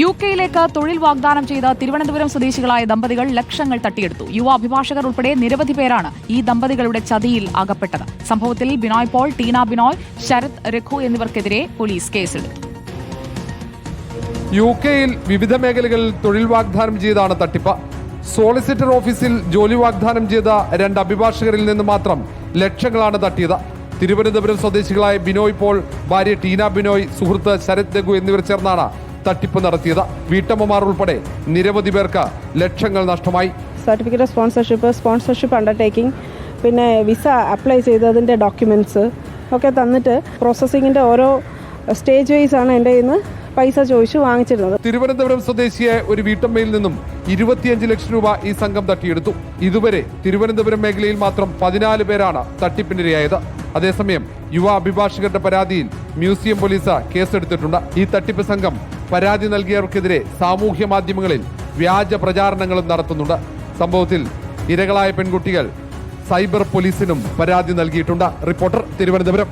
U കെയിലേക്ക് തൊഴിൽ വാഗ്ദാനം ചെയ്ത തിരുവനന്തപുരം സ്വദേശികളായ ദമ്പതികൾ ലക്ഷങ്ങൾ തട്ടിയെടുത്തു. യുവ അഭിഭാഷകർ ഉൾപ്പെടെ നിരവധി പേരാണ് ഈ ദമ്പതികളുടെ ചതിയിൽ അകപ്പെട്ടത്. സംഭവത്തിൽ ബിനോയ് പോൾ ടീന ബിനോയ് ശരത് രഘു എന്നിവർക്കെതിരെ പോലീസ് കേസെടുത്തു. യു കെയിൽ വിവിധ മേഖലകളിൽ തൊഴിൽ വാഗ്ദാനം ചെയ്താണ് തട്ടിപ്പ്. സോളിസിറ്റർ ഓഫീസിൽ ജോലി വാഗ്ദാനം ചെയ്ത രണ്ട് അഭിഭാഷകരിൽ നിന്ന് മാത്രം ലക്ഷങ്ങളാണ് തട്ടിയത്. തിരുവനന്തപുരം സ്വദേശികളായ ബിനോയ് പോൾ ഭാര്യ ടീന ബിനോയ് സുഹൃത്ത് ശരത് രഘു എന്നിവർ ചേർന്നാണ് തട്ടിപ്പ് നടത്തിയത് വീട്ടമ്മമാർ ഉൾപ്പെടെ നിരവധി പേർക്ക് ലക്ഷങ്ങൾ നഷ്ടമായി. സർട്ടിഫിക്കറ്റ് സ്പോൺസർഷിപ്പ് സ്പോൺസർഷിപ്പ് അണ്ടർടേക്കിംഗ് പിന്നെ വിസ അപ്ലൈ ചെയ്തതിന്റെ ഡോക്യുമെന്റ്സ് ഒക്കെ തന്നിട്ട് പ്രോസസ്സിങ്ങിന്റെ ഓരോ സ്റ്റേജ് വൈസ് ആണ് എന്റെ കയ്യിൽ നിന്ന് പൈസ ചോദിച്ചു വാങ്ങിച്ചിരുന്നത്. തിരുവനന്തപുരം സ്വദേശിയായ ഒരു വീട്ടമ്മയിൽ നിന്നും ഇരുപത്തിയഞ്ച് ലക്ഷം രൂപ ഈ സംഘം തട്ടിയെടുത്തു. ഇതുവരെ തിരുവനന്തപുരം മേഖലയിൽ മാത്രം പതിനാല് പേരാണ് തട്ടിപ്പിനിരയായത്. അതേസമയം യുവ അഭിഭാഷകരുടെ പരാതിയിൽ മ്യൂസിയം പോലീസ് കേസെടുത്തിട്ടുണ്ട്. ഈ തട്ടിപ്പ് സംഘം പരാതി നൽകിയവർക്കെതിരെ സാമൂഹ്യ മാധ്യമങ്ങളിൽ വ്യാജ പ്രചാരണങ്ങളും നടത്തുന്നുണ്ട്. സംഭവത്തിൽ ഇരകളായ പെൺകുട്ടികൾ സൈബർ പോലീസിനും പരാതി നൽകിയിട്ടുണ്ട്. റിപ്പോർട്ടർ തിരുവനന്തപുരം.